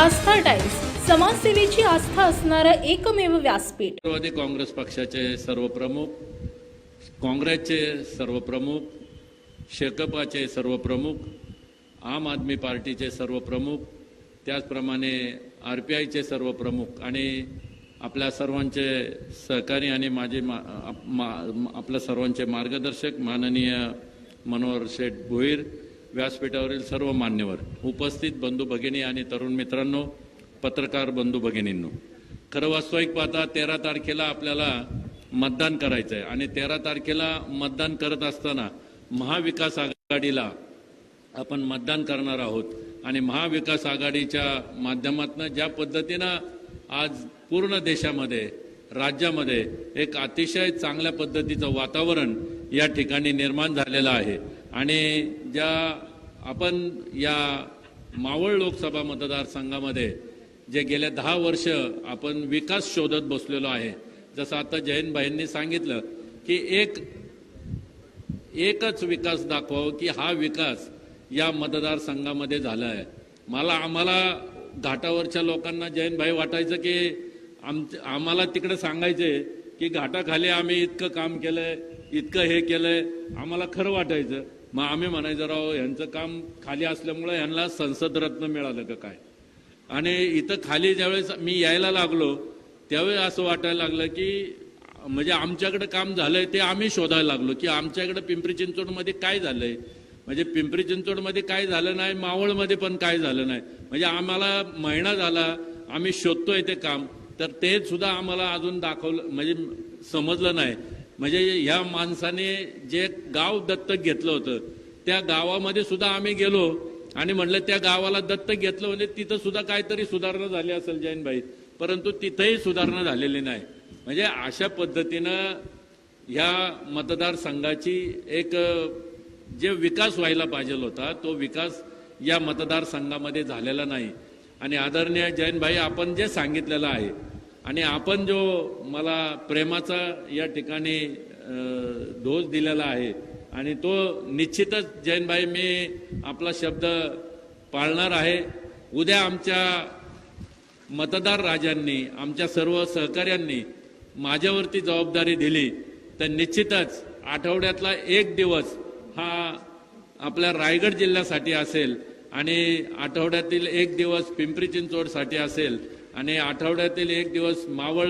आस्था times समाजसेवेची आस्था असणारं एकमेव व्यासपीठ. राष्ट्रवादी काँग्रेस पक्षाचे सर्व प्रमुख काँग्रेसचे सर्व प्रमुख शेकपाचे सर्व प्रमुख आम आदमी पार्टीचे सर्व प्रमुख त्याचप्रमाणे आर पी आयचे सर्व प्रमुख आणि आपल्या सर्वांचे सहकारी आणि माझे मा, मा- आपल्या सर्वांचे मार्गदर्शक माननीय मनोहर शेठ भोईर व्यासपीठावरील सर्व मान्यवर उपस्थित बंधू भगिनी आणि तरुण मित्रांनो पत्रकार बंधू भगिनींनो खरं वास्तविक पाहता तेरा तारखेला आपल्याला मतदान करायचं आहे आणि तेरा तारखेला मतदान करत असताना महाविकास आघाडीला आपण मतदान करणार आहोत आणि महाविकास आघाडीच्या माध्यमातून ज्या पद्धतीनं आज पूर्ण देशामध्ये राज्यामध्ये एक अतिशय चांगल्या पद्धतीचं वातावरण या ठिकाणी निर्माण झालेलं आहे. आणि ज्या आपण या मावळ लोकसभा मतदारसंघामध्ये जे गेल्या दहा वर्ष आपण विकास शोधत बसलेलो आहे जसं आता जयंतभाईंनी सांगितलं की एक एकच विकास दाखवावं की हा विकास या मतदारसंघामध्ये झाला आहे मला आम्हाला घाटावरच्या लोकांना जयंतभाई वाटायचं की आम आम्हाला तिकडे सांगायचे की घाटाखाली आम्ही इतकं काम केलं आहे इतकं हे केलंय. आम्हाला खरं वाटायचं. मग आम्ही म्हणायचं राव यांचं काम खाली असल्यामुळे यांना संसद रत्न मिळालं का काय? आणि इथं खाली ज्यावेळेस मी यायला लागलो त्यावेळेस असं वाटायला लागलं की म्हणजे आमच्याकडे काम झालंय ते आम्ही शोधायला लागलो की आमच्याकडे पिंपरी चिंचवडमध्ये काय झालंय? म्हणजे पिंपरी चिंचवडमध्ये काय झालं नाही मावळमध्ये पण काय झालं नाही? म्हणजे आम्हाला महिना झाला आम्ही शोधतोय ते काम. तर ते सुद्धा आम्हाला अजून दाखवलं म्हणजे समजलं नाही. म्हणजे ह्या माणसाने जे गाव दत्तक घेतलं होतं त्या गावामध्ये सुद्धा आम्ही गेलो आणि म्हणलं त्या गावाला दत्तक घेतलं म्हणजे तिथं सुद्धा काहीतरी सुधारणा झाली असेल जैनबाई. परंतु तिथंही सुधारणा झालेली नाही. म्हणजे अशा पद्धतीनं ह्या मतदारसंघाची एक जे विकास व्हायला पाहिजे होता तो विकास या मतदारसंघामध्ये झालेला नाही. आणि आदरणीय जैनभाई आपण जे सांगितलेलं आहे आणि आपण जो मला प्रेमाचा या ठिकाणी डोस दिलेला आहे आणि तो निश्चितच जैनभाई मी आपला शब्द पाळणार आहे. उद्या आमच्या मतदार राजांनी आमच्या सर्व सहकाऱ्यांनी माझ्यावरती जबाबदारी दिली तर निश्चितच आठवड्यातला एक दिवस हा आपल्या रायगड जिल्ह्यासाठी असेल आणि आठवड्यातील एक दिवस पिंपरी चिंचवडसाठी असेल. आणि आठवड्यातील एक दिवस मावळ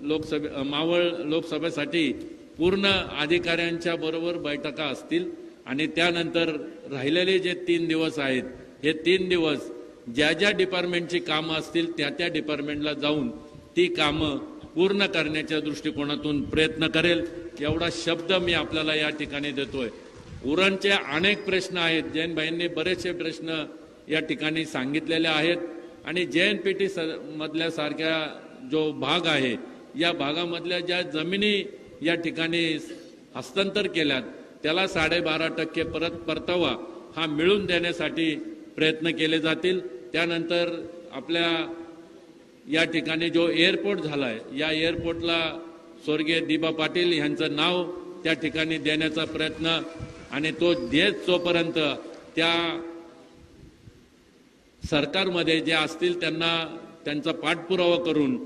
लोकसभे मावळ लोकसभेसाठी पूर्ण अधिकाऱ्यांच्या बरोबर बैठका असतील आणि त्यानंतर राहिलेले जे तीन दिवस आहेत हे तीन दिवस ज्या ज्या डिपार्टमेंटची कामं असतील त्या त्या डिपार्टमेंटला जाऊन ती कामं पूर्ण करण्याच्या दृष्टिकोनातून प्रयत्न करेल. एवढा शब्द मी आपल्याला या ठिकाणी देतोय. उरणचे अनेक प्रश्न आहेत. जैनभाईंनी बरेचसे प्रश्न या ठिकाणी सांगितलेले आहेत. आणि जन पी टी मधल्या सारख्या जो भाग आहे या भागामधल्या ज्या जमिनी या ठिकाणी हस्तांतर केल्यात त्याला साडेबारा टक्के परत परतावा हा मिळून देण्यासाठी प्रयत्न केले जातील. त्यानंतर आपल्या या ठिकाणी जो एअरपोर्ट झाला आहे या एअरपोर्टला स्वर्गीय दिबा पाटील यांचं नाव त्या ठिकाणी देण्याचा प्रयत्न आणि तो देत जोपर्यंत त्या सरकारमध्ये जे असतील त्यांना त्यांचा पाठपुरावा करून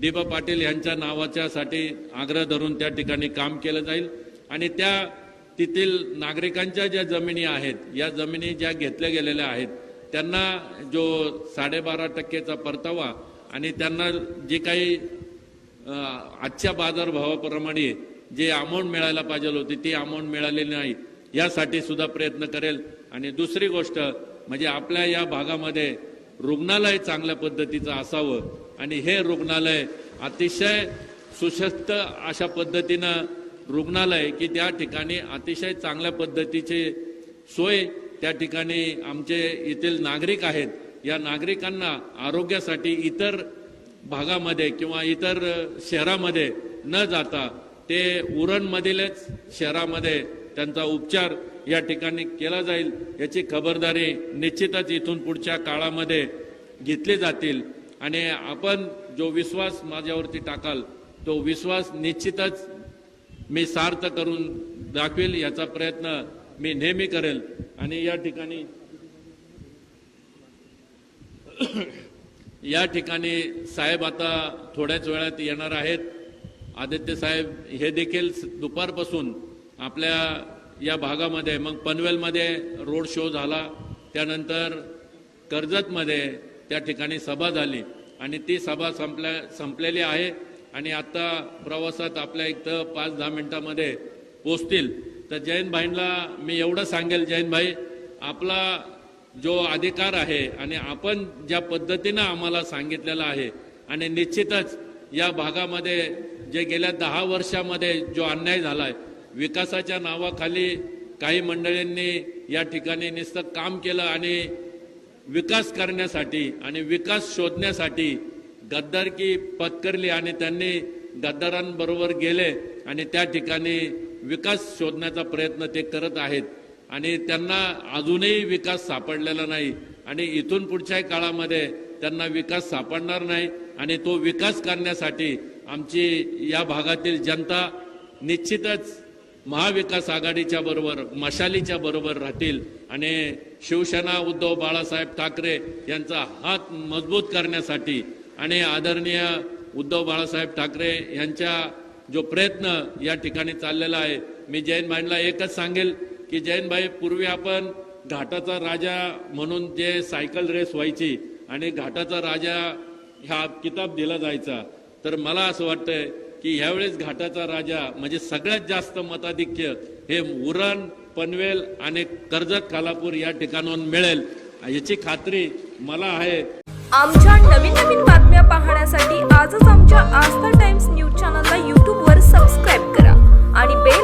दिबा पाटील यांच्या नावाच्यासाठी आग्रह धरून त्या ठिकाणी काम केलं जाईल. आणि त्या तेथील नागरिकांच्या ज्या जमिनी आहेत या जमिनी ज्या घेतल्या गेलेल्या आहेत त्यांना जो साडेबारा टक्केचा परतावा आणि त्यांना जे काही आजच्या बाजारभावाप्रमाणे जे अमाऊंट मिळायला पाहिजे होती ती अमाऊंट मिळालेली नाही यासाठी सुद्धा प्रयत्न करेल. आणि दुसरी गोष्ट म्हणजे आपल्या या भागामध्ये रुग्णालय चांगल्या पद्धतीचं असावं आणि हे रुग्णालय अतिशय सुशस्त अशा पद्धतीनं रुग्णालय की त्या ठिकाणी अतिशय चांगल्या पद्धतीची सोय त्या ठिकाणी आमचे येथील नागरिक आहेत. या नागरिकांना आरोग्यासाठी इतर भागामध्ये किंवा इतर शहरामध्ये न जाता ते उरणमधीलच शहरामध्ये त्यांचा उपचार या ठिकाणी केला जाईल याची खबरदारी निश्चितच इथून पुढच्या काळामध्ये घेतली जातील. आणि आपण जो विश्वास माझ्यावरती टाकाल तो विश्वास निश्चितच मी सार्थ करून दाखवेल याचा प्रयत्न मी नेहमी करेल. आणि या ठिकाणी या ठिकाणी साहेब आता थोड्याच वेळात येणार आहेत. आदित्य साहेब हे देखील दुपारपासून आपल्या या भागामध्ये मग पनवेलमध्ये रोड शो झाला. त्यानंतर कर्जतमध्ये त्या ठिकाणी सभा झाली. आणि ती सभा संपल्या संपलेली आहे. आणि आता प्रवासात आपल्या इथं पाच दहा मिनटामध्ये पोचतील. तर जयंत भाईंना मी एवढं सांगेल जयंत भाई आपला जो अधिकार आहे आणि आपण ज्या पद्धतीनं आम्हाला सांगितलेलं आहे आणि निश्चितच या भागामध्ये जे गेल्या दहा वर्षामध्ये जो अन्याय झाला आहे विकासाच्या नावाखाली काही मंडळींनी या ठिकाणी नुसतं काम केलं आणि विकास करण्यासाठी आणि विकास शोधण्यासाठी गद्दारकी पत्करली आणि त्यांनी गद्दारांबरोबर गेले आणि त्या ठिकाणी विकास शोधण्याचा प्रयत्न ते करत आहेत. आणि त्यांना अजूनही विकास सापडलेला नाही आणि इथून पुढच्या काळामध्ये त्यांना विकास सापडणार नाही आणि तो विकास करण्यासाठी आमची या भागातील जनता निश्चितच महाविकास आघाडीच्या बरोबर मशालीच्या बरोबर राहतील आणि शिवसेना उद्धव बाळासाहेब ठाकरे यांचा हात मजबूत करण्यासाठी आणि आदरणीय उद्धव बाळासाहेब ठाकरे यांच्या जो प्रयत्न या ठिकाणी चाललेला आहे मी जयंत एकच सांगेल की जयंत पूर्वी आपण घाटाचा राजा म्हणून जे सायकल रेस व्हायची आणि घाटाचा राजा ह्या किताब दिला जायचा. तर मला असं वाटतंय की ह्यावेळेस घाटाचा राजा म्हणजे सगळ्यात जास्त मताधिक्य हे उरण पनवेल आणि कर्जत खालापूर या ठिकाणाहून मिळेल. याची खात्री मला आहे. आमच्या नवीन नवीन बातम्या पाहण्यासाठी आजच आमच्या आस्था टाइम्स न्यूज चॅनलला यूट्यूबवर सबस्क्राईब करा आणि बेल